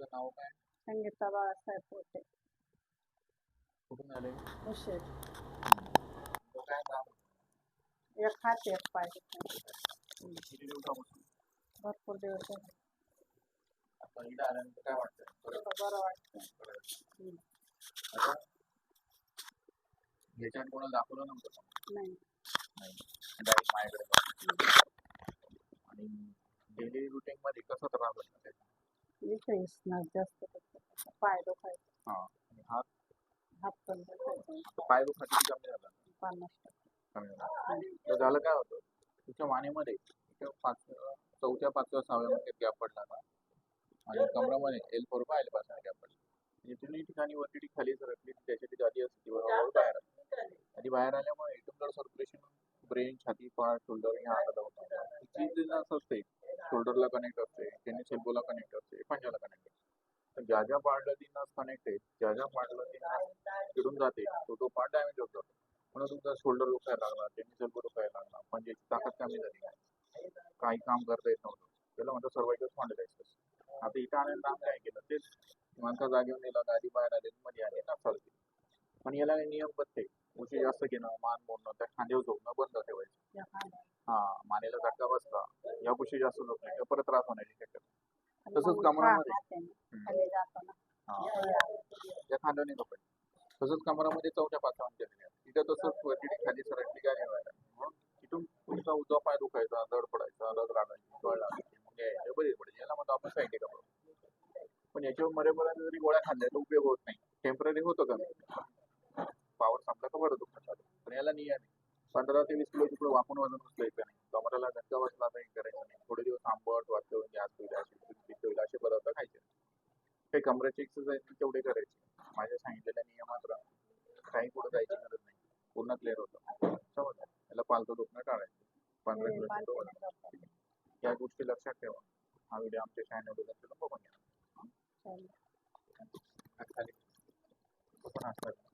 नाव काय? संगीता बाळासाहेब पोटे. कुठून आले? उशीर. तुमचं काय नाव? एक हात एक पाय. दुखतो. किती दिवसापासून? भरपूर दिवस झाले. आता इथं आल्यानंतर काय थोडं बरं वाटतं. हम्म. आता? कोणाला दाखवलं नव्हतं का? नाही. नाही. डायरेक्ट माझ्याकडे. आणि डेली रुटीन मध्ये कसं त्रास होता त्याचा? इथे इसणार जास्त दुखतं. पाय दुखायचं. हा आणि हात? हात पण दुखायचं. आता पाय दुखा किती कमी झाला? पन्नास टक्के. कमी झाला. तर झालं काय होतं? इथं पाच चौथ्या पाचव्या सहाव्या मध्ये गॅप पडला ना? आणि कमरामध्ये एल फोर बाय एलपासून गॅप पडला. म्हणजे तुम्ही ठिकाणी वरती खाली सरकली त्याची ती जाती असते हळूहळू बाहेर आली. आणि बाहेर आल्यामुळे ब्लड सर्क्युलेशन ब्रेन छाती पाठ शोल्डर ह्या हाताला होतं जी असते शोल्डरला कनेक्ट असते त्यांनी सेल्बोला कनेक्ट असते पंजाला कनेक्ट असते तर ज्या ज्या पार्टला ती नस कनेक्ट आहे ज्या ज्या पार्टला ती नस चिडून जाते तो तो पार्ट डॅमेज होत. जातो म्हणून तुमचा शोल्डर दुखायला लागला त्यांनी सेल्बो दुखायला लागला म्हणजे ताकद कमी झाली. काही काम करता येत नव्हतं. त्याला म्हणतो सर्वायकल स्पॉन्डिलायसिस आता इथं आणायला काम काय केलं? तेच. माणसा जागेवर नेला गाडी बाहेर आले मध्ये आले ना चालू पण याला नियम बसते उशी जास्त घेणं मान मोडणं त्या खांद्यावर झोपणं बंद ठेवायचं. हा मानेला झटका बसला. या गोष्टी जास्त होत नाही. परत त्रास होण्याची शक्यता तसंच कमरामध्ये. त्या खांद्याने कपडे तसंच कमरामध्ये चौथ्या पाचव्या केलेल्या. तिथं तसंच वरती खाली सरकली काय म्हणून तिथून तुमचा उजवा पाय दुखायचा दड पडायचा रग लागायची गळ लागायची मग यायचं बरी पडायची याला म्हणतो आपण सायटिका पण याच्यावर मरेपर्यंत जरी गोळ्या खाल्ल्या तर उपयोग होत नाही. टेंपररी होतं का बरं दुखणं चालू. पण याला नियम आहे पंधरा ते वीस किलोची पुढे वाकून वजन उचलायचं नाही कमराला धक्का बसला तर हे करायचं नाही थोडे दिवस आंबट वाटतं गॅस होईल ऍसिड पित्त होईल असे पदार्थ खायचे. काही कमरेची एक्सरसाइज तेवढे करायचे. माझ्या सांगितलेल्या नियमात राहा काही पुढे जायची गरज नाही. पूर्ण क्लिअर होतं. समजलं? याला पालतं दुखणं टाळायचं. पंधरा जातं. या गोष्टी लक्षात ठेवा. हा व्हिडिओ आमच्या चॅनल बघून घ्या. खाली. पण हात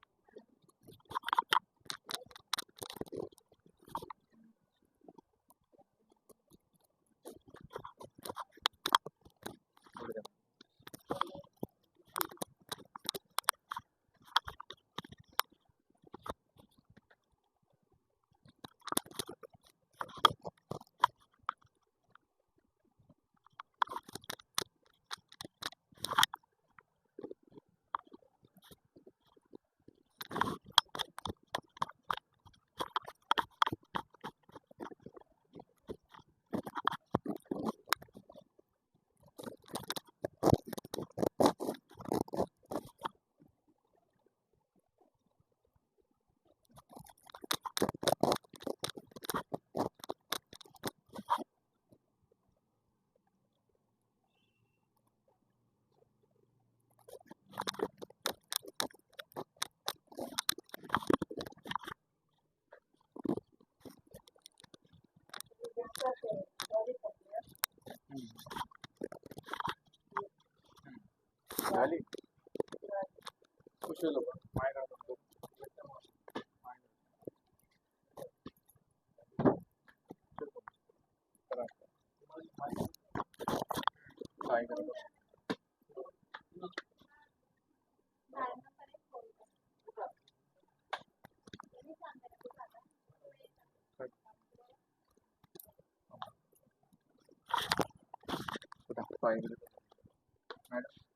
झाली. कुशल काय करतो मॅडम